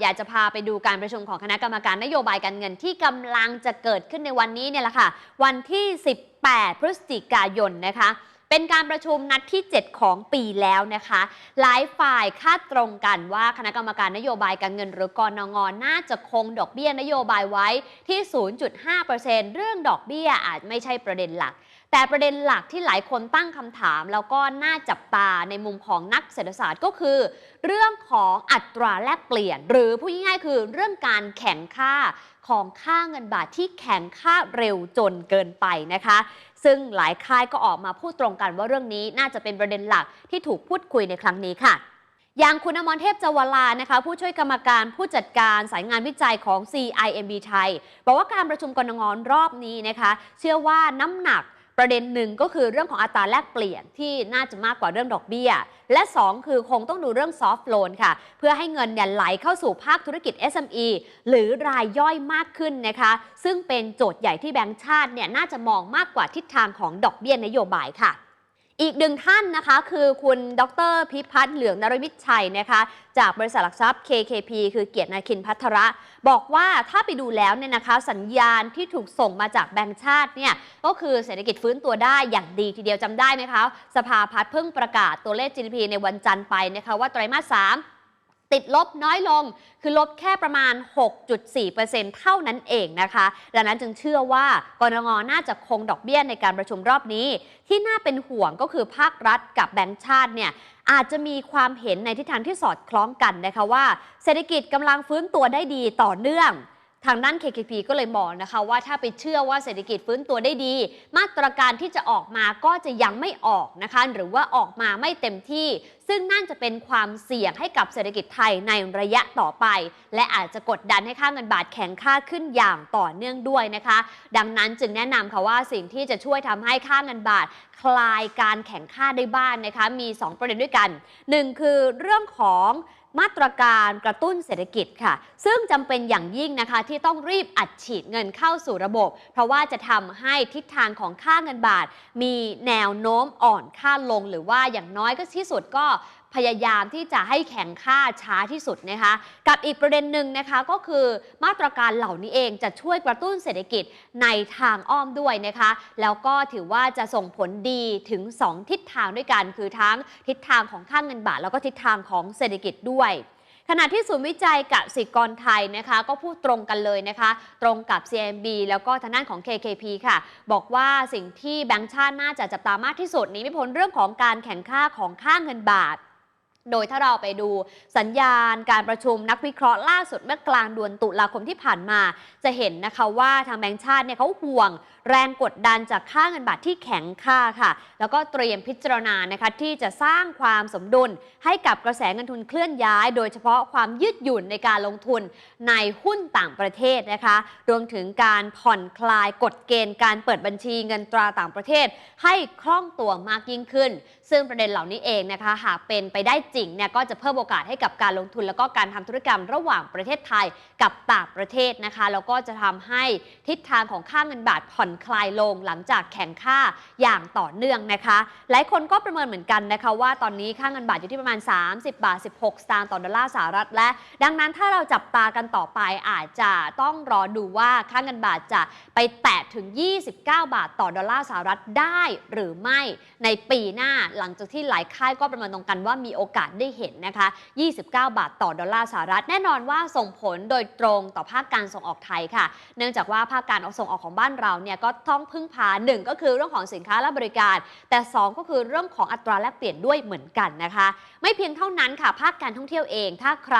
อยากจะพาไปดูการประชุมของคณะกรรมการนโยบายการเงินที่กำลังจะเกิดขึ้นในวันนี้เนี่ยแหละค่ะ วันที่ 18 พฤศจิกายนนะคะ เป็นการประชุมนัดที่ 7 ของปีแล้วนะคะ หลายฝ่ายคาดตรงกันว่าคณะกรรมการนโยบายการเงินหรือกรนงน่าจะคงดอกเบี้ยนโยบายไว้ที่ 0.5%เรื่องดอกเบี้ยอาจไม่ใช่ประเด็นหลัก แต่ประเด็นหลักที่หลายคนตั้งคำถาม แล้วก็น่าจับตาในมุมของนักเศรษฐศาสตร์ก็คือ เรื่องของอัตราแลกเปลี่ยน หรือพูดง่ายๆคือเรื่องการแข่งค่าของค่าเงินบาทที่แข่งค่าเร็วจนเกินไปนะคะ ซึ่งหลายค่ายก็ออกมาพูดตรงกันว่าเรื่องนี้น่าจะเป็นประเด็นหลักที่ถูกพูดคุยในครั้งนี้ค่ะอย่างคุณอมรเทพจวลานะคะ ผู้ช่วยกรรมการผู้จัดการสายงานวิจัยของ CIMB ไทย บอกว่าการประชุมกรงงรอบนี้นะคะ เชื่อว่าน้ำหนัก ประเด็นหนึ่งก็คือเรื่องของอัตราแลกเปลี่ยนที่น่าจะมากกว่าเรื่องดอกเบี้ย และ 2 คือคงต้องดูเรื่องซอฟท์โลนค่ะ เพื่อให้เงินเนี่ยไหลเข้าสู่ภาคธุรกิจ SME หรือรายย่อยมากขึ้นนะคะ ซึ่งเป็นโจทย์ใหญ่ที่แบงก์ชาติเนี่ยน่าจะมองมากกว่าทิศทางของดอกเบี้ยนโยบายค่ะ อีกหนึ่งท่านนะคะคือคุณดรพิพัฒน์เหลืองนรมิตชัยนะคะ จากบริษัทหลักทรัพย์ KKP คือเกียรตินาคินพัทระ บอกว่าถ้าไปดูแล้วเนี่ยนะคะ สัญญาณที่ถูกส่งมาจากแบงก์ชาติเนี่ยก็คือเศรษฐกิจฟื้นตัวได้อย่างดีทีเดียวจำได้ไหมคะ สภาพัฒน์เพิ่งประกาศตัวเลข GDP ในวันจันทร์ไปนะคะว่าไตรมาส3 ติดลบน้อยลง คือลบแค่ประมาณ 6.4%เท่านั้นเองนะคะ ดังนั้นจึงเชื่อว่ากรงงน่าจะคงดอกเบี้ยในการประชุมรอบนี้ ที่น่าเป็นห่วงก็คือภาครัฐกับแบงก์ชาติเนี่ยอาจจะมีความเห็นในทิศทางที่สอดคล้องกันนะคะว่า เศรษฐกิจกำลังฟื้นตัวได้ดีต่อเนื่อง ทางด้าน KKP ก็เลยมองนะคะว่าถ้าไปเชื่อว่าเศรษฐกิจฟื้นตัวได้ดี มาตรการที่จะออกมาก็จะยังไม่ออกนะคะ หรือว่าออกมาไม่เต็มที่ ซึ่งนั่นจะเป็นความเสี่ยงให้กับเศรษฐกิจไทยในระยะต่อไป และอาจจะกดดันให้ค่าเงินบาทแข็งค่าขึ้นอย่างต่อเนื่องด้วยนะคะ ดังนั้นจึงแนะนำค่ะว่าสิ่งที่จะช่วยทำให้ค่าเงินบาทคลายการแข่งค่าได้บ้างนนะคะ มี 2 ประเด็นด้วยกัน 1 คือเรื่องของ มาตรการกระตุ้นเศรษฐกิจค่ะ ซึ่งจำเป็นอย่างยิ่งนะคะที่ต้องรีบอัดฉีดเงินเข้าสู่ระบบ เพราะว่าจะทำให้ทิศทางของค่าเงินบาท มีแนวโน้มอ่อนค่าลง หรือว่าอย่างน้อยก็ที่สุดก็ พยายามที่จะให้แข่งค่าช้าที่สุดนะคะ กับอีกประเด็นหนึ่งนะคะก็คือมาตรการเหล่านี้เองจะช่วยกระตุ้นเศรษฐกิจในทางอ้อมด้วยนะคะ แล้วก็ถือว่าจะส่งผลดีถึง 2 ทิศทางด้วยกัน คือทั้งทิศทางของค่างเงินบาท แล้วก็ทิศทางของเศรษฐกิจด้วยขณะที่ศูนย์วิจัยกสิกรไทยนะคะ ก็พูดตรงกันเลยนะคะ ตรงกับ CMB แล้วก็ทางด้านของ KKP ค่ะ บอกว่าสิ่งที่แบงก์ชาติน่าจะจับตามากที่สุดนี้ไม่พ้นเรื่องของการแข่งค่าของค่าเงินบาท โดยถ้าเราไปดูสัญญาณการประชุมนักวิเคราะห์ล่าสุดเมื่อกลางเดือนตุลาคมที่ผ่านมา จะเห็นนะคะว่าทางแบงก์ชาติเนี่ยเขาห่วงแรงกดดันจากค่าเงินบาทที่แข็งค่าค่ะ แล้วก็เตรียมพิจารณานะคะที่จะสร้างความสมดุลให้กับกระแสเงินทุนเคลื่อนย้าย โดยเฉพาะความยืดหยุ่นในการลงทุนในหุ้นต่างประเทศนะคะรวมถึงการผ่อนคลายกฎเกณฑ์การเปิดบัญชีเงินตราต่างประเทศ ให้คล่องตัวมากยิ่งขึ้น ซึ่งประเด็นเหล่านี้เองนะคะ หากเป็นไปได้จริงเนี่ยก็จะเพิ่มโอกาสให้กับการลงทุน แล้วก็การทำธุรกรรมระหว่างประเทศไทยกับต่างประเทศนะคะแล้วก็จะทำให้ทิศทางของค่าเงินบาทผ่อนคลายลงหลังจากแข่งค่าอย่างต่อเนื่องนะคะ หลายคนก็ประเมินเหมือนกันนะคะ ว่าตอนนี้ค่าเงินบาทอยู่ที่ประมาณ 30 บาท 16 สตางค์ต่อดอลลาร์สหรัฐและ ดังนั้นถ้าเราจับตากันต่อไปอาจจะต้องรอดูว่าค่าเงินบาทจะไปแตะถึง 29 บาทต่อดอลลาร์สหรัฐได้หรือไม่ในปีหน้าหลังจากที่หลายค่ายก็ประเมินตรงกันว่ามีโอกาสได้เห็นนะคะ 29 บาทต่อดอลลาร์สหรัฐ แน่นอนว่าส่งผลโดยตรงต่อภาคการส่งออกไทยค่ะ เนื่องจากว่าภาคการส่งออกของบ้านเราเนี่ยก็ต้องพึ่งพาหนึ่งก็คือเรื่องของสินค้าและบริการ แต่ 2 ก็คือเรื่องของอัตราแลกเปลี่ยนด้วยเหมือนกันนะคะ ไม่เพียงเท่านั้นค่ะ ภาคการท่องเที่ยวเอง ถ้าใคร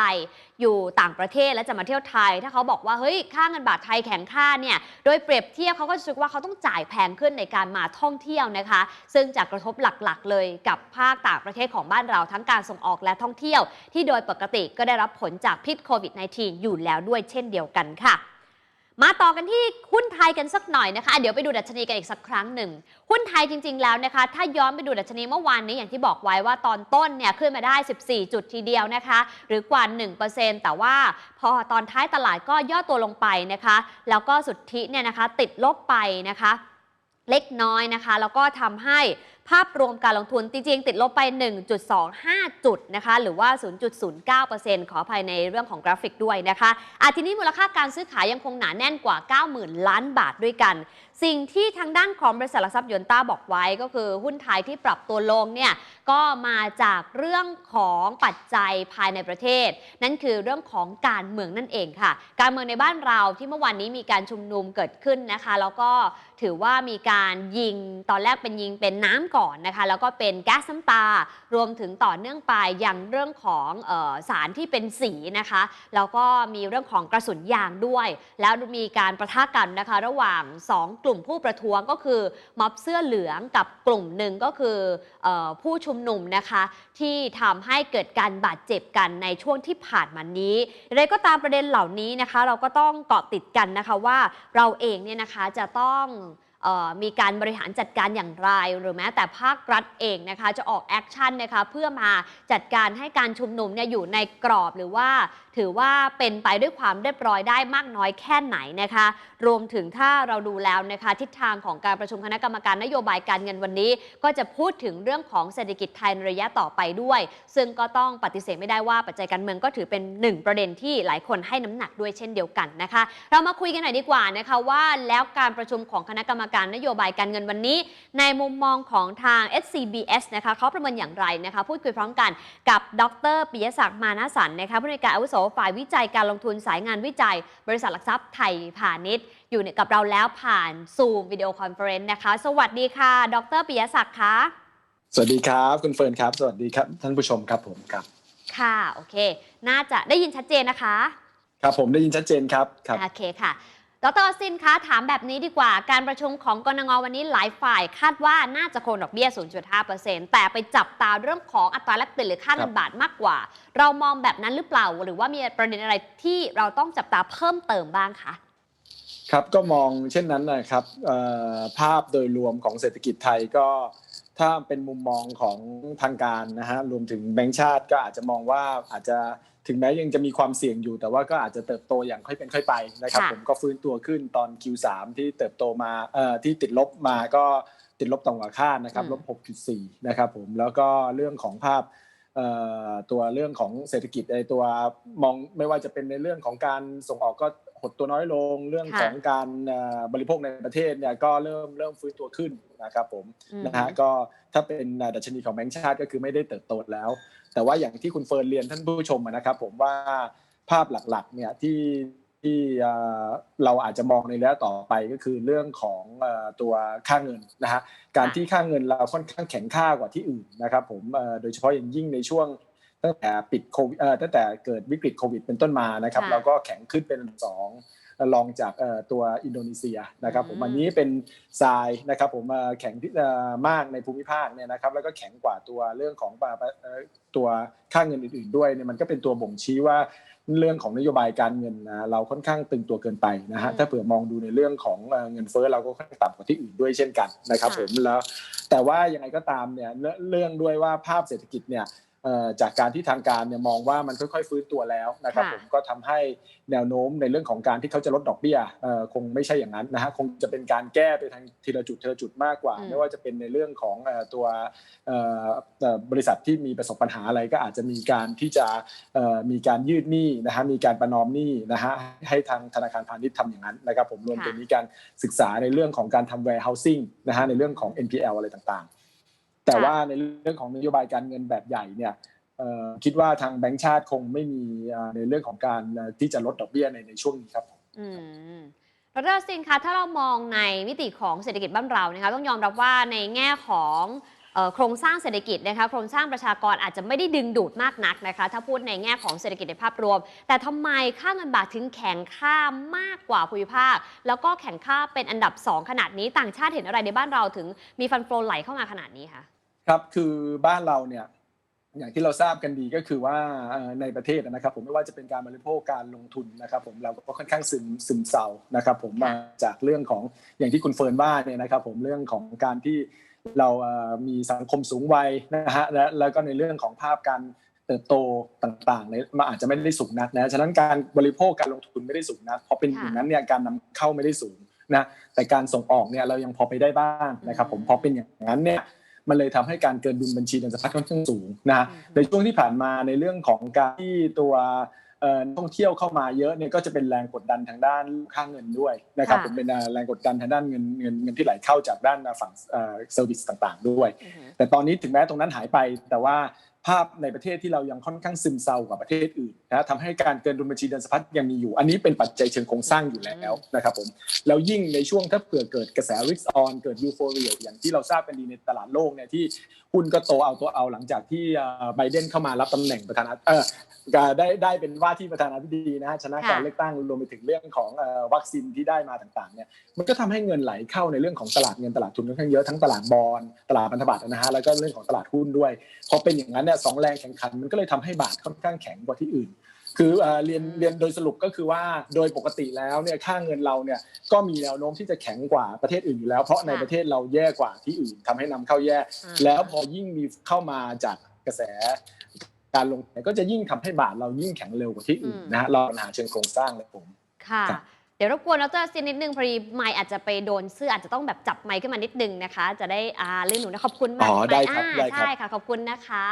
อยู่ต่างประเทศและจะมาเที่ยวไทย ถ้าเขาบอกว่าเฮ้ยค่าเงินบาทไทยแข็งค่าเนี่ยโดยเปรียบเทียบเขาก็จะรู้สึกว่าเขาต้องจ่ายแพงขึ้นในการมาท่องเที่ยวนะคะ ซึ่งจะกระทบหลักๆ เลยกับภาคต่างประเทศของบ้านเราทั้งการส่งออกและท่องเที่ยว ที่โดยปกติก็ได้รับผลจากพิษโควิด -19 อยู่แล้วด้วยเช่นเดียวกันค่ะ มาต่อกันที่หุ้นไทยกันสักหน่อยนะคะ เดี๋ยวไปดูดัชนีกันอีกสักครั้งหนึ่ง หุ้นไทยจริง ๆ แล้วนะคะ ถ้าย้อนไปดูดัชนีเมื่อวานนี้อย่างที่บอกไว้ว่าตอนต้นเนี่ยขึ้นมาได้ 14 จุดทีเดียวนะคะ หรือกว่า 1%แต่ว่าพอตอนท้ายตลาดก็ย่อตัวลงไปนะคะ แล้วก็สุทธิเนี่ยนะคะติดลบไปนะคะ เล็กน้อยนะคะ แล้วก็ทำให้ภาพรวมการลงทุนจริงๆติดลบไป 1.25 จุดนะคะหรือว่า 0.09%ขออภัยในเรื่องของกราฟิกด้วยนะคะอาทีนี้มูลค่าการซื้อขายยังคงหนาแน่นกว่า 90,000 ล้านบาทด้วยกัน สิ่งที่ทางด้านของบริษัทหลักทรัพย์ยนต้าบอกไว้ก็คือหุ้นไทยที่ปรับตัวลงเนี่ยก็มาจากเรื่องของปัจจัยภายในประเทศ นั่นคือเรื่องของการเมืองนั่นเองค่ะ การเมืองในบ้านเราที่เมื่อวานนี้มีการชุมนุมเกิดขึ้นนะคะ แล้วก็ถือว่ามีการยิงตอนแรกเป็นยิงเป็นน้ำก่อนนะคะ แล้วก็เป็นแก๊สน้ำตา รวมถึงต่อเนื่องไปยังเรื่องของออสารที่เป็นสีนะคะ แล้วก็มีเรื่องของกระสุนยางด้วย แล้วมีการประทะกันนะคะ ระหว่าง 2 กลุ่มผู้ประท้วงก็คือม็อบเสื้อเหลืองกับกลุ่มหนึ่งก็คือออผู้ชุมนุมนะคะ ที่ทำให้เกิดการบาดเจ็บกันในช่วงที่ผ่านมานี้อะไรก็ตามประเด็นเหล่านี้นะคะ เราก็ต้องเกาะติดกันนะคะว่าเราเองเนี่ยนะคะจะต้อง มีการบริหารจัดการอย่างไร หรือแม้แต่ภาครัฐเองนะคะจะออกแอคชั่นนะคะเพื่อมาจัดการให้การชุมนุมเนี่ยอยู่ในกรอบหรือว่า ถือว่าเป็นไปด้วยความเรียบร้อยได้มากน้อยแค่ไหนนะคะ รวมถึงถ้าเราดูแล้วนะคะทิศทางของการประชุมคณะกรรมการนโยบายการเงินวันนี้ ก็จะพูดถึงเรื่องของเศรษฐกิจไทยในระยะต่อไปด้วย ซึ่งก็ต้องปฏิเสธไม่ได้ว่าปัจจัยการเมืองก็ถือเป็นหนึ่งประเด็นที่หลายคนให้น้ำหนักด้วยเช่นเดียวกันนะคะ เรามาคุยกันหน่อยดีกว่านะคะว่าแล้วการประชุมของคณะกรรมการนโยบายการเงินวันนี้ ในมุมมองของทาง SCBS นะคะเขาประเมินอย่างไรนะคะพูดคุยพร้อมกันกับดรปิยศักดิ์มานาสันนะคะผู้ในวยการอาวุโสฝ่ายวิจัยการลงทุนสายงานวิจัย บริษัทหลักทรัพย์ไทยพาณิชย์ อยู่กับเราแล้วผ่านซูมวิดีโอคอนเฟอเรนซ์นะคะ สวัสดีค่ะ ดรปิยศักดิ์คะสวัสดีครับ คุณเฟิร์นครับ สวัสดีครับ ท่านผู้ชมครับผมครับ ค่ะโอเค น่าจะได้ยินชัดเจนนะคะ ครับผมได้ยินชัดเจนครับครับโอเคค่ะ ดรซินคะถามแบบนี้ดีกว่า การประชุมของกรงงวันนี้หลายฝ่ายคาดว่าน่าจะคงดอกเบี้ย 0.5%แต่ไปจับตาเรื่องของอัตราแลกเปลี่ยนหรือค่าเงินบาทมากกว่า เรามองแบบนั้นหรือเปล่า หรือว่ามีประเด็นอะไรที่เราต้องจับตาเพิ่มเติมบ้างคะครับก็มองเช่นนั้นนะครับภาพโดยรวมของเศรษฐกิจไทยก็ถ้าเป็นมุมมองของทางการนะฮะรวมถึงแบงก์ชาติก็อาจจะมองว่าอาจจะ ถึงแม้ยังจะมีความเสี่ยงอยู่ แต่ว่าก็อาจจะเติบโตอย่างค่อยเป็นค่อยไปนะครับค่ะผมก็ฟื้นตัวขึ้นตอน Q3 ที่เติบโตมาเอ่อที่ติดลบมาก็ติดลบต่ำกว่าคาดนะครับลบ 6.4 นะครับผมแล้วก็เรื่องของภาพเอ่อตัวเรื่องของเศรษฐกิจในตัวมองไม่ว่าจะเป็นในเรื่องของการส่งออกก็ หดตัวน้อยลงเรื่องค่ะของการเอ่อบริโภคในประเทศเนี่ยก็เริ่มเริ่มฟื้นตัวขึ้นนะครับผมอืมนะฮะก็ถ้าเป็นดัชนีของแบงก์ชาติก็คือไม่ได้เติบโตแล้ว แต่ว่าอย่างที่คุณเฟิร์นเรียนท่านผู้ชมอะนะครับ ผมว่าภาพหลักๆเนี่ยที่ที่เอ่อเราอาจจะมองในระยะต่อไปก็คือเรื่องของเอ่อตัวค่าเงินนะฮะการที่ค่าเงินเราค่อนข้างแข็งค่ากว่าที่อื่นนะครับผมเอ่อโดยเฉพาะอย่างยิ่งในช่วง ตั้งแต่ปิดโควิดเอ่อตั้งแต่เกิดวิกฤตโควิด เป็นต้นมานะครับค่ะเราก็แข็งขึ้นเป็นอันดับสองรองจากเอ่อตัวอินโดนีเซียนะครับผมอืมอันนี้เป็นทรายนะครับผมเอ่อแข็งที่เอ่อมากในภูมิภาคเนี่ยนะครับแล้วก็แข็งกว่าตัวเรื่องของปะปะเอ่อตัวค่าเงินอื่น ๆ ด้วยเนี่ยมันก็เป็นตัวบ่งชี้ว่าเรื่องของนโยบายการเงินนะเราค่อนข้างตึงตัวเกินไปนะฮะอืมถ้าเผื่อมองดูในเรื่องของเอ่อเงินเฟ้อเราก็ค่อนข้างต่ำกว่าที่อื่นด้วยเช่นกันนะครับค่ะผมแล้วแต่ว่ายังไงก็ตามเนี่ยเรื่องเรื่องด้วยว่าภาพเศรษฐกิจเนี่ยเอ่อ จากการที่ทางการเนี่ยมองว่ามันค่อยๆ ฟื้นตัวแล้วนะครับค่ะผมก็ทำให้แนวโน้มในเรื่องของการที่เขาจะลดดอกเบี้ยเอ่อคงไม่ใช่อย่างนั้นนะฮะคงจะเป็นการแก้ไปทางทีละจุดทีละจุดมากกว่าอืมไม่ว่าจะเป็นในเรื่องของเอ่อตัวเอ่อเอ่อบริษัทที่มีประสบปัญหาอะไรก็อาจจะมีการที่จะเอ่อมีการยืดหนี้นะฮะมีการประนอมหนี้นะฮะให้ทางธนาคารพาณิชย์ทำอย่างนั้นนะครับผมรวมถึงมีการศึกษาในเรื่องของการทำ warehousing นะฮะในเรื่องของ NPL อะไรต่างๆ แต่ว่าในเรื่องของนโยบายการเงินแบบใหญ่เนี่ยเอ่อคิดว่าทางแบงก์ชาติคงไม่มีเอ่อในเรื่องของการเอ่อที่จะลดดอกเบี้ยในในช่วงนี้ครับอืมดรซินคะถ้าเรามองในมิติของเศรษฐกิจบ้านเรานะคะต้องยอมรับว่าในแง่ของเอ่อ โครงสร้างเศรษฐกิจนะคะโครงสร้างประชากรอาจจะไม่ได้ดึงดูดมากนักนะคะ ถ้าพูดในแง่ของเศรษฐกิจในภาพรวม แต่ทำไมค่าเงินบาทถึงแข็งค่ามากกว่าภูมิภาค แล้วก็แข็งค่าเป็นอันดับ 2 ขนาดนี้ต่างชาติเห็นอะไรในบ้านเราถึงมีฟันโฟลไหลเข้ามาขนาดนี้คะครับคือบ้านเราเนี่ยอย่างที่เราทราบกันดีก็คือว่าในประเทศนะครับผมไม่ว่าจะเป็นการบริโภคการลงทุนนะครับผมเราก็ค่อนข้างซึมซึมเศร้านะครับผมมาจากเรื่องของอย่างที่คุณเฟิร์นว่าเนี่ยนะครับผมเรื่องของการที่ เราเอ่อมีสังคมสูงวัยนะฮะและแล้วก็ในเรื่องของภาพการเติบโตต่างๆเนี่ยมันอาจจะไม่ได้สูงนักนะฉะนั้นการบริโภคการลงทุนไม่ได้สูงนักพอเป็นอย่างนั้นเนี่ยการนำเข้าไม่ได้สูงนะแต่การส่งออกเนี่ยเรายังพอไปได้บ้างนะครับผมพอเป็นอย่างนั้นเนี่ยมันเลยทำให้การเกินดุลบัญชีเงินสะพัดค่อนข้างสูงนะฮะอืมในช่วงที่ผ่านมาในเรื่องของการที่ตัวเอ่อนัก ท่องเที่ยวเข้ามาเยอะเนี่ยก็จะเป็นแรงกดดันทางด้านค่าเงินด้วยนะครับค่ะผมเป็นแรงกดดันทางด้านเงินเงินเงินที่ไหลเข้าจากด้านฝั่งเซอร์วิสต่าง ๆ ด้วยอือหือแต่ตอนนี้ถึงแม้ตรงนั้นหายไปแต่ว่า ภาพในประเทศที่เรายังค่อนข้างซึมเซากว่าประเทศอื่นนะทำให้การเกินดุลบัญชีเดินสะพัดยังมีอยู่ อันนี้เป็นปัจจัยเชิงโครงสร้างอยู่แล้วนะครับผมแล้วยิ่งในช่วงถ้าเผื่อเกิดกระแสริสออนเกิดยูโฟเรียอย่างที่เราทราบกันดีในตลาดโลกเนี่ยที่หุ้นก็โตเอาตัวเอาหลังจากที่ไบเดนเข้ามารับตำแหน่งประธานาเออได้ได้เป็นว่าที่ประธานาธิบดีนะฮะชนะการค่ะเลือกตั้งรวมไปถึงเรื่องของเอ่อวัคซีนที่ได้มาต่างๆเนี่ยมันก็ทำให้เงินไหลเข้าในเรื่องของตลาดเงินตลาดทุนค่อนข้างเยอะทั้งตลาดบอลตลาดพันธบัตรนะฮะแล้วก็เรื่องของตลาดหุ้นด้วยพอเป็นอย่างนั้นเนี่ยสองแรงแข่งขันมันก็เลยทำให้บาทค่อนข้างแข็งกว่าที่อื่น คือเอ่อเรียนเรียนโดยสรุปก็คือว่าโดยปกติแล้วเนี่ยค่าเงินเราเนี่ยก็มีแนวโน้มที่จะแข็งกว่าประเทศอื่นอยู่แล้วเพราะในค่ะประเทศเราแย่กว่าที่อื่นทำให้นำเข้าแย่อ่าแล้วพอยิ่งมีเข้ามาจากกระแสการลงทุนก็จะยิ่งทำให้บาทเรายิ่งแข็งเร็วกว่าที่อื่นนะฮะเราปัญหาเชิงโครงสร้างเลยผมค่ะครับเดี๋ยวรบกวนดรซินนิดนึงพอดีไมค์อาจจะไปโดนเสื้ออาจจะต้องแบบจับไมค์ขึ้นมานิดนึงนะคะ จะได้อ่าเรื่องหนูนะขอบคุณมากอ๋อได้ครับอ่าได้ครับใช่ค่ะขอบคุณนะคะ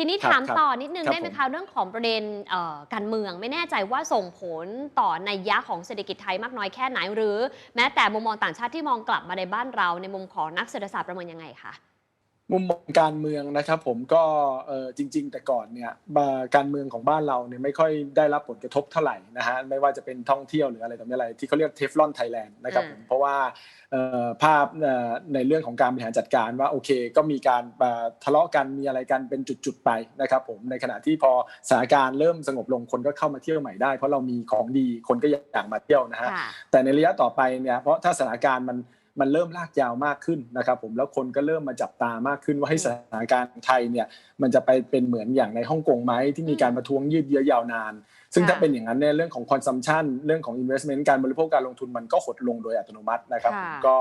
ทีนี้ครับถามครับต่อนิดนึงครับได้ไหมผมคะเรื่องของประเด็นเอ่อการเมือง ไม่แน่ใจว่าส่งผลต่อในยยะของเศรษฐกิจไทยมากน้อยแค่ไหน หรือ แม้แต่มุมมองต่างชาติที่มองกลับมาในบ้านเราในมุมของนักเศรษฐศาสตร์ประเมินยังไงคะ มุมมองการเมืองนะครับผมก็เออจริง ๆ แต่ก่อนเนี่ยบาการเมืองของบ้านเราเนี่ยไม่ค่อยได้รับผลกระทบเท่าไหร่นะฮะไม่ว่าจะเป็นท่องเที่ยวหรืออะไรต่อมีอะไรที่เขาเรียกเทฟลอนไทยแลนด์นะครับผมอืมเพราะว่าเอ่อภาพเอ่อในเรื่องของการบริหารจัดการว่าโอเค ก็มีการเอ่อทะเลาะกันมีอะไรกันเป็นจุดๆไปนะครับผมในขณะที่พอสถานการณ์เริ่มสงบลงคนก็เข้ามาเที่ยวใหม่ได้ เพราะเรามีของดีคนก็อยากมาเที่ยวนะฮะค่ะแต่ในระยะต่อไปเนี่ยเพราะถ้าสถานการณ์มัน มันเริ่มลากยาวมากขึ้นนะครับผมแล้วคนก็เริ่มมาจับตามากขึ้นว่าให้อืมสถานการณ์ไทยเนี่ยมันจะไปเป็นเหมือนอย่างในฮ่องกงไหมที่มีการประท้วงยืดเยื้อยาวนาน ซึ่งค่ะถ้าเป็นอย่างนั้นเนี่ยเรื่องของ consumption เรื่องของ investment การบริโภคการลงทุนมันก็หดลงโดยอัตโนมัตินะครับค่ะผมก็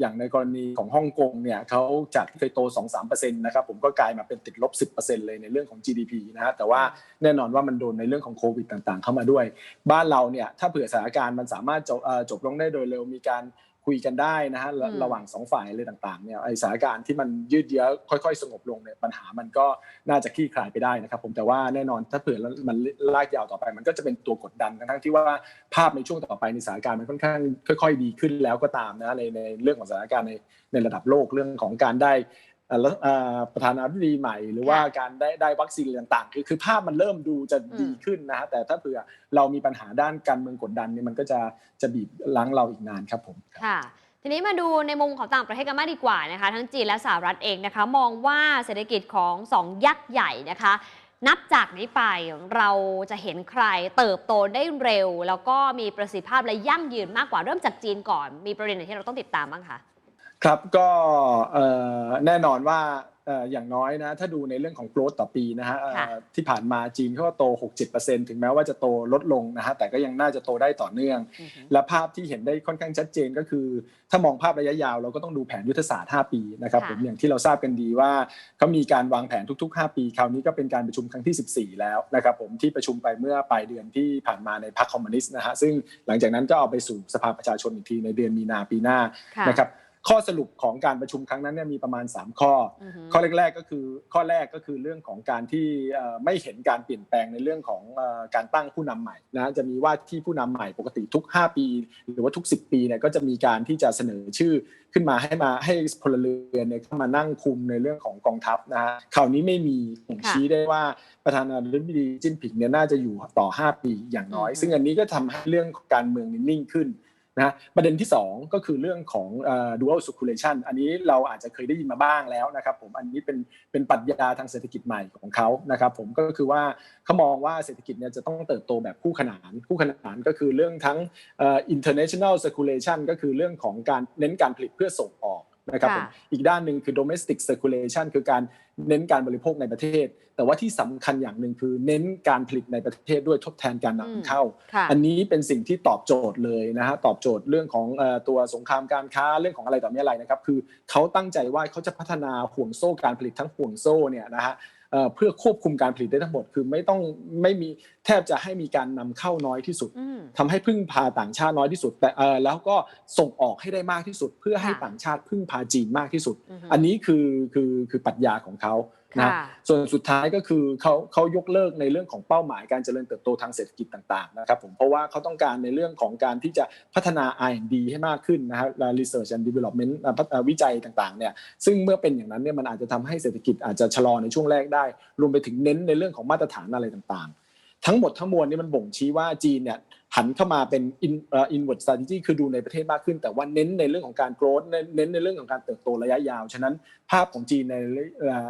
อย่างในกรณีของฮ่องกงเนี่ยเขาจากที่เคยโต 2-3%นะครับผมก็กลายมาเป็นติดลบ 10%เลยในเรื่องของ GDP นะฮะแต่ว่าแน่นอนว่ามันโดนในเรื่องของโควิดต่างๆ เข้ามาด้วย บ้านเราเนี่ยถ้าเผื่อสถานการณ์มันสามารถจบเอ่อจบลงได้โดยเร็วมีการ คุยกันได้นะฮะระอืมระหว่างสองฝ่ายเลยต่างๆเนี่ยไอสถานการณ์ที่มันยืดเยื้อค่อย ๆ สงบลงเนี่ยปัญหามันก็น่าจะคลี่คลายไปได้นะครับ ผมแต่ว่าแน่นอนถ้าเผื่อมันลากยาวต่อไป มันก็จะเป็นตัวกดดันทั้งๆที่ว่าภาพในช่วงต่อไปในสถานการณ์มันค่อนข้างค่อย ๆ ดีขึ้นแล้วก็ตามนะในในเรื่องของสถานการณ์ในในระดับโลกเรื่องของการได้ เอ่อแล้วเอ่อประธานาธิบดีใหม่ หรือว่าการได้ได้วัคซีนอะไรต่างๆ คือคือภาพมันเริ่มดูจะดีขึ้นนะฮะแต่ถ้าเผื่อเรามีปัญหาด้านการเมืองกดดันเนี่ยมันก็จะจะบีบล้างเราอีกนานครับผมค่ะทีนี้มาดูในมุมของต่างประเทศกันมากดีกว่านะคะ ทั้งจีนและสหรัฐเองนะคะ มองว่าเศรษฐกิจของสองยักษ์ใหญ่นะคะ นับจากนี้ไปเราจะเห็นใครเติบโตได้เร็ว แล้วก็มีประสิทธิภาพและยั่งยืนมากกว่าเริ่มจากจีนก่อน มีประเด็นไหนที่เราต้องติดตามบ้างคะ ครับก็เอ่อแน่นอนว่าเอ่ออย่างน้อยนะถ้าดูในเรื่องของ growth ต่อปีนะฮะเอ่อค่ะที่ผ่านมาจีนเขาก็โต 6-7%ถึงแม้ว่าจะโตลดลงนะฮะแต่ก็ยังน่าจะโตได้ต่อเนื่องอือฮึและภาพที่เห็นได้ค่อนข้างชัดเจนก็คือ ถ้ามองภาพระยะยาวเราก็ต้องดูแผนยุทธศาสตร์ 5 ปีนะครับค่ะผมอย่างที่เราทราบกันดีว่าเขามีการวางแผนทุก ๆ 5 ปี คราวนี้ก็เป็นการประชุมครั้งที่ 14 แล้วนะครับผมที่ประชุมไปเมื่อปลายเดือนที่ผ่านมาในพรรคคอมมิวนิสต์นะฮะซึ่งหลังจากนั้นก็เอาไปสู่สภาประชาชนอีกทีในเดือนมีนาปีหน้าค่ะนะครับ ข้อสรุปของการประชุมครั้งนั้นเนี่ยมีประมาณ 3 ข้ออือฮึข้อแรกๆก็คือข้อแรกก็คือเรื่องของการที่เอ่อไม่เห็นการเปลี่ยนแปลงในเรื่องของเอ่อการตั้งผู้นำใหม่นะจะมีว่าที่ผู้นำใหม่ปกติทุก 5 ปี หรือว่าทุก 10 ปีเนี่ยก็จะมีการที่จะเสนอชื่อขึ้นมาให้มาให้พลเรือนเนี่ยเข้ามานั่งคุมในเรื่องของกองทัพนะฮะคราวนี้ไม่มีผมค่ะชี้ได้ว่าประธานาธิบดีจิ้นผิงเนี่ยน่าจะอยู่ต่อ 5 ปีอย่างน้อยอืมซึ่งอันนี้ก็ทำให้เรื่องของการเมืองนี่นิ่งขึ้น นะประเด็นที่ 2 ก็คือเรื่องของ dual circulation อันนี้เราอาจจะเคยได้ยินมาบ้างแล้วนะครับผมอันนี้เป็นเป็นปรัชญาทางเศรษฐกิจใหม่ของเขานะครับผมก็คือว่าเขามองว่าเศรษฐกิจเนี่ยจะต้องเติบโตแบบคู่ขนานคู่ขนานก็คือเรื่องทั้งอ่อ international circulation ก็คือเรื่องของการเน้นการผลิตเพื่อส่งออก นะครับผมค่ะอีกด้านหนึ่งคือ domestic circulation คือการเน้นการบริโภคในประเทศ แต่ว่าที่สำคัญอย่างหนึ่งคือเน้นการผลิตในประเทศด้วยทดแทนการอืมนำเข้าค่ะอันนี้เป็นสิ่งที่ตอบโจทย์เลยนะฮะตอบโจทย์เรื่องของเอ่อตัวสงครามการค้าเรื่องของอะไรต่อมีอะไรนะครับ คือเขาตั้งใจว่าเขาจะพัฒนาห่วงโซ่การผลิตทั้งห่วงโซ่เนี่ยนะฮะ เอ่อเพื่อควบคุมการผลิตได้ทั้งหมด คือไม่ต้องไม่มีแทบจะให้มีการนำเข้าน้อยที่สุดอืมทำให้พึ่งพาต่างชาติน้อยที่สุด แต่เออแล้วก็ส่งออกให้ได้มากที่สุด เพื่อให้ค่ะต่างชาติพึ่งพาจีนมากที่สุดอือฮึอันนี้คือคือคือปรัชญาของเขา นะค่ะส่วนสุดท้ายก็คือเขาเขายกเลิกในเรื่องของเป้าหมายการเจริญเติบโตทางเศรษฐกิจต่างๆนะครับผมเพราะว่าเขาต้องการในเรื่องของการที่จะพัฒนา R&D ให้มากขึ้นนะฮะและ Research and Development อ่าพัฒอ่าวิจัยต่างๆเนี่ยซึ่งเมื่อเป็นอย่างนั้นเนี่ยมันอาจจะทำให้เศรษฐกิจอาจจะชะลอในช่วงแรกได้ รวมไปถึงเน้นในเรื่องของมาตรฐานอะไรต่างๆ ทั้งหมดทั้งมวลนี่มันบ่งชี้ว่าจีนเนี่ยหันเข้ามาเป็น in เอ่อ inward strategy คือดูในประเทศมากขึ้น แต่ว่าเน้นในเรื่องของการโกรดเน้นในเรื่องของการเติบโตระยะยาว ฉะนั้นภาพของจีนใน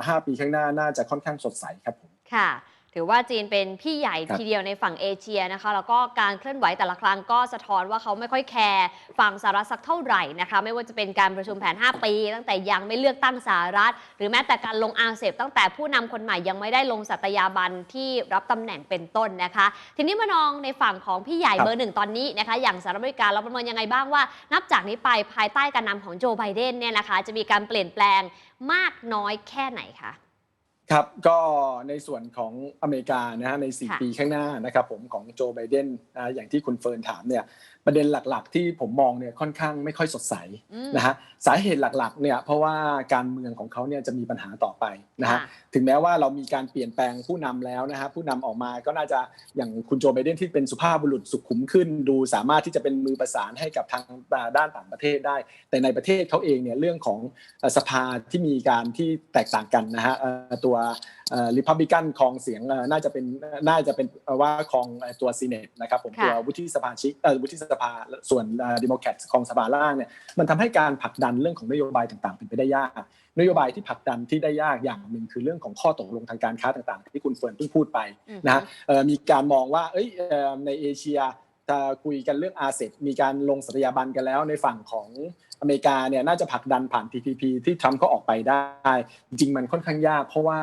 ห้าปีข้างหน้าน่าจะค่อนข้างสดใสครับผมค่ะ ถือว่าจีนเป็นพี่ใหญ่ครับทีเดียวในฝั่งเอเชียนะคะ แล้วก็การเคลื่อนไหวแต่ละครั้งก็สะท้อนว่าเขาไม่ค่อยแคร์ฝั่งสหรัฐสักเท่าไหร่นะคะ ไม่ว่าจะเป็นการประชุมแผน 5 ปี ตั้งแต่ยังไม่เลือกตั้งสหรัฐ หรือแม้แต่การลงอาเซบตั้งแต่ผู้นำคนใหม่ยังไม่ได้ลงสัตยาบันที่รับตำแหน่งเป็นต้นนะคะ ทีนี้มานองในฝั่งของพี่ใหญ่ครับเบอร์หนึ่งตอนนี้นะคะ อย่างสหรัฐอเมริกาเราประเมินยังไงบ้างว่า นับจากนี้ไปภายใต้การนำของโจไบเดนเนี่ยนะคะ จะมีการเปลี่ยนแปลงมากน้อยแค่ไหนคะ ครับก็ในส่วนของอเมริกานะฮะในค่ะ4ปีข้างหน้านะครับผมของโจไบเดนนะอย่างที่คุณเฟิร์นถามเนี่ย ประเด็นหลักๆ ที่ผมมองเนี่ยค่อนข้างไม่ค่อยสดใสอืมนะฮะสาเหตุหลักๆเนี่ยเพราะว่าการเมืองของเขาเนี่ยจะมีปัญหาต่อไปนะฮะค่ะถึงแม้ว่าเรามีการเปลี่ยนแปลงผู้นำแล้วนะฮะผู้นำออกมาก็น่าจะอย่างคุณโจไบเดนที่เป็นสุภาพบุรุษสุขุมขึ้น ดูสามารถที่จะเป็นมือประสานให้กับทางด้านต่างประเทศได้ แต่ในประเทศเขาเองเนี่ยเรื่องของเอ่อสภาที่มีการที่แตกต่างกันนะฮะเอ่อตัวริพับบิกันครองเสียงเอ่อน่าจะเป็นน่าจะเป็นเอ่อว่าครองเอ่อตัวซีเนตนะครับผมค่ะตัววุฒิสภาชิกเอ่อวุฒิสภาส่วนดิโมแครตครองสภาล่างเนี่ยมันทำให้การผลักดันเรื่องของนโยบายต่างๆ เป็นไปได้ยาก นโยบายที่ผลักดันที่ได้ยากอย่างหนึ่งคือเรื่องของข้อตกลงทางการค้าต่างๆ ที่คุณเฟิร์นเพิ่งพูดไปอือฮึนะฮะเอ่อมีการมองว่าเอ้ยเอ่อในเอเชียจะคุยกันเรื่องอาเซมีการลงสัตยาบันกันแล้วในฝั่งของอเมริกาเนี่ยน่าจะผลักดันผ่าน TPP ที่ทรัมป์ก็ออกไปได้ จริงๆมันค่อนข้างยาก เพราะว่า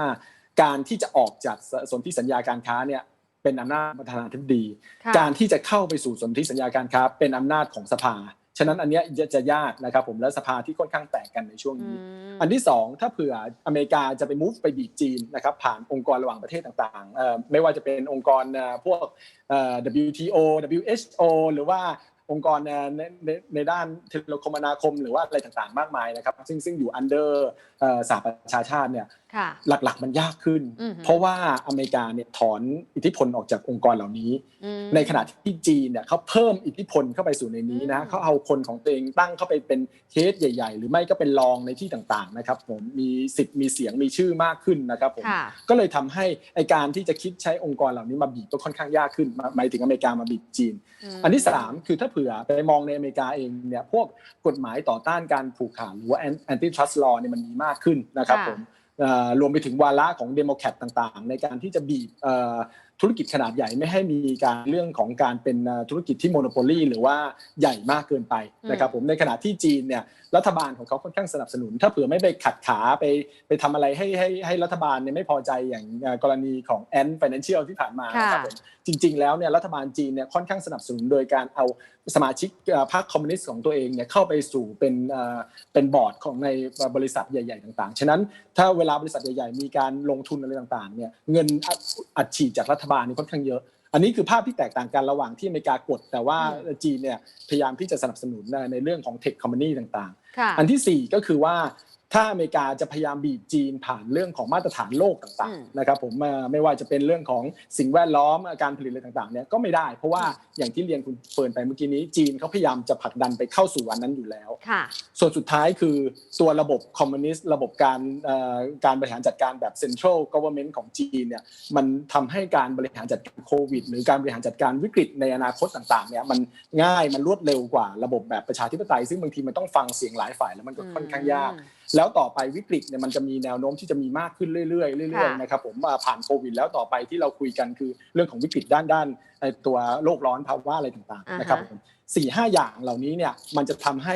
การที่จะออกจากสนธิสัญญาการค้าเนี่ย เป็นอำนาจประธานาธิบดีค่ะการที่จะเข้าไปสู่สนธิสัญญาการค้าเป็นอำนาจของสภา ฉะนั้นอันเนี้ยจะจะยากนะครับผมและสภาที่ค่อนข้างแตกกันในช่วงอืนี้มอันที่สองถ้าเผื่ออเมริกาจะไป move ไปบีบจีนนะครับผ่านองค์กรระหว่างประเทศต่างๆเอ่อไม่ว่าจะเป็นองค์กรเอ่อพวกเอ่อ WTO WHO หรือว่าองค์กรเอ่อในในในด้านเทเลคมนาคมหรือว่าอะไรต่างๆ มากมายนะครับ ซึ่งซึ่งอยู่ under เอ่อสหประชาชาติเนี่ยค่ะหลักๆ มันยากขึ้นอือฮึเพราะว่าอเมริกาเนี่ยถอนอิทธิพลออกจากองค์กรเหล่านี้อืมในขณะที่จีนเนี่ยเขาเพิ่มอิทธิพลเข้าไปสู่ในนี้นะอืมเขาเอาคนของตัวเองตั้งเข้าไปเป็นเคสใหญ่ ๆ หรือไม่ก็เป็นรองในที่ต่างๆนะครับผมมีสิทธิ์มีเสียงมีชื่อมากขึ้นนะครับผมค่ะก็เลยทำให้ไอการที่จะคิดใช้องค์กรเหล่านี้มาบีบก็ค่อนข้างยากขึ้นหมายหมายถึงอเมริกามาบีบจีนมอันที่สามคือถ้าเผื่อไปมองในอเมริกาเองเนี่ยพวกกฎหมายต่อต้านการผูกขาดหรือว่า anti trust law เนี่ยมันมีมากขึ้นนะครับค่ะผมเอ่อ รวมไปถึงวาระของเดโมแครตต่างๆ ในการที่จะบีบเอ่อธุรกิจขนาดใหญ่ไม่ให้มีการเรื่องของการเป็นเอ่อธุรกิจที่โมโนโพลีหรือว่าใหญ่มากเกินไปนะครับผมในขณะที่จีนเนี่ยรัฐบาลของเขาค่อนข้างสนับสนุน ถ้าเผื่อไม่ไปขัดขาไปไปทำอะไรให้ให้ให้รัฐบาลเนี่ยไม่พอใจอย่างเอ่อกรณีของแอนด์ Financial ที่ผ่านมานะครับผม จริง ๆ แล้วเนี่ยรัฐบาลจีนเนี่ยค่อนข้างสนับสนุนโดยการเอาสมาชิกเอ่อพรรคคอมมิวนิสต์ของตัวเองเนี่ยเข้าไปสู่เป็นเอ่อเป็นบอร์ดของในบริษัทใหญ่ ๆ ต่าง ๆ ฉะนั้นถ้าเวลาบริษัทใหญ่ ๆ มีการลงทุนอะไรต่างๆเนี่ยเงินอัดอัดฉีดจากรัฐบาลนี่ค่อนข้างเยอะอันนี้คือภาพที่แตกต่างกันระหว่างที่อเมริกากด แต่ว่าอืมจีนเนี่ยพยายามที่จะสนับสนุนในเรื่องของเทคคอมมานีต่างๆค่ะอันที่ 4 ก็คือว่า ถ้าอเมริกาจะพยายามบีบจีนผ่านเรื่องของมาตรฐานโลกต่างอืมๆนะครับผมเอ่อไม่ว่าจะเป็นเรื่องของสิ่งแวดล้อมการผลิตอะไรต่างๆเนี่ยก็ไม่ได้ เพราะว่าอย่างที่เรียนคุณเฟิร์นไปเมื่อกี้นี้จีนเขาพยายามจะผลักดันไปเข้าสู่อันนั้นอยู่แล้วค่ะส่วนสุดท้ายคือตัวระบบคอมมิวนิสต์ระบบการเอ่อการบริหารจัดการแบบ central government ของจีนเนี่ยมันทำให้การบริหารจัดการโควิด หรือการบริหารจัดการวิกฤตในอนาคตต่างๆเนี่ยมันง่ายมันรวดเร็วกว่าระบบแบบประชาธิปไตยซึ่งบางทีมันต้องฟังเสียงหลายฝ่ายแล้วมันก็ค่อนข้างยาก แล้วต่อไปวิกฤตเนี่ยมันจะมีแนวโน้มที่จะมีมากขึ้นเรื่อยๆเรื่อยค่ะๆนะครับผมมาผ่านโควิด แล้วต่อไปที่เราคุยกันคือเรื่องของวิกฤตด้านด้านไอ้ตัวโลกร้อนภาวะอะไรต่างอ่าๆฮะนะครับผมสี่ห้าอย่างเหล่านี้เนี่ยมันจะทำให้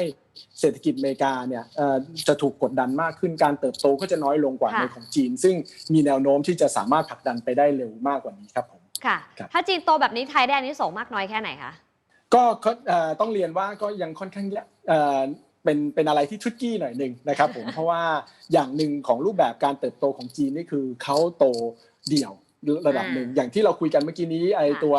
เศรษฐกิจอเมริกาเนี่ยเอ่อจะถูกกดดันมากขึ้นการเติบโตก็จะน้อยลงกว่าค่ะในของจีน ซึ่งมีแนวโน้มที่จะสามารถผลักดันไปได้เร็วมากกว่านี้ครับผมค่ะครับถ้าจีนโตแบบนี้ไทยได้อันนี้ส่งส์มากน้อยแค่ไหนคะก็ก็เอ่อต้องเรียนว่าก็ยังค่อนข้างยาก เอ่อเป็นเป็นอะไรที่ทริกกี้หน่อยหนึ่งนะครับผมเพราะว่าอย่างหนึ่งของรูปแบบการเติบโตของจีนนี่คือเขาโตเดี่ยวระดับหนึ่งอย่างที่เราคุยกันเมื่อกี้นี้ไอค่ะตัว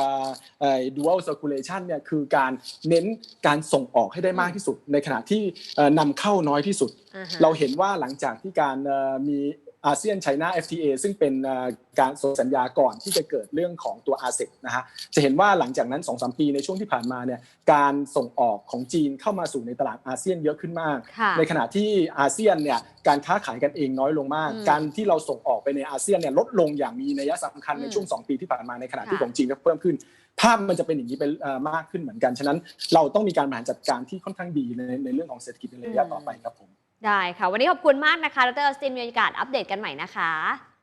ไอ dual circulation เนี่ยคือการเน้นการส่งออกให้ได้มากที่สุด ในขณะที่เอ่อนำเข้าน้อยที่สุดอ่าฮะเราเห็นว่าหลังจากที่การเอ่อมี อาเซียนไชน่า FTA ซึ่งเป็นเอ่อการส่งสัญญาก่อนที่จะเกิดเรื่องของตัว a s e นะฮะจะเห็นว่าหลังจากนั้น2-3ปีในช่วงที่ผ่านมาเนี่ยการส่งออกของจีนเข้ามาสู่ในตลาดอาเซียนเยอะขึ้นมากค่ะในขณะที่อาเซียนเนี่ยการค้าขายกันเองน้อยลงมากอืมการที่เราส่งออกไปในอาเซียนเนี่ยลดลงอย่างมีนัยสำคัญอืมในช่วง 2 ปีที่ผ่านมาในขณะที่ค่ะของจีนก็เพิ่มขึ้นภาพมันจะเป็นอย่างนี้เป็นเอ่อมากขึ้นเหมือนกัน ฉะนั้นเราต้องมีการบริหารจัดการที่ค่อนข้างดีในในเรื่องของเศรษฐกิจในระยะต่อไปครับผม ได้ค่ะ วันนี้ขอบคุณมากนะคะ ดรออสตินมีโอกาสอัปเดตกันใหม่นะคะ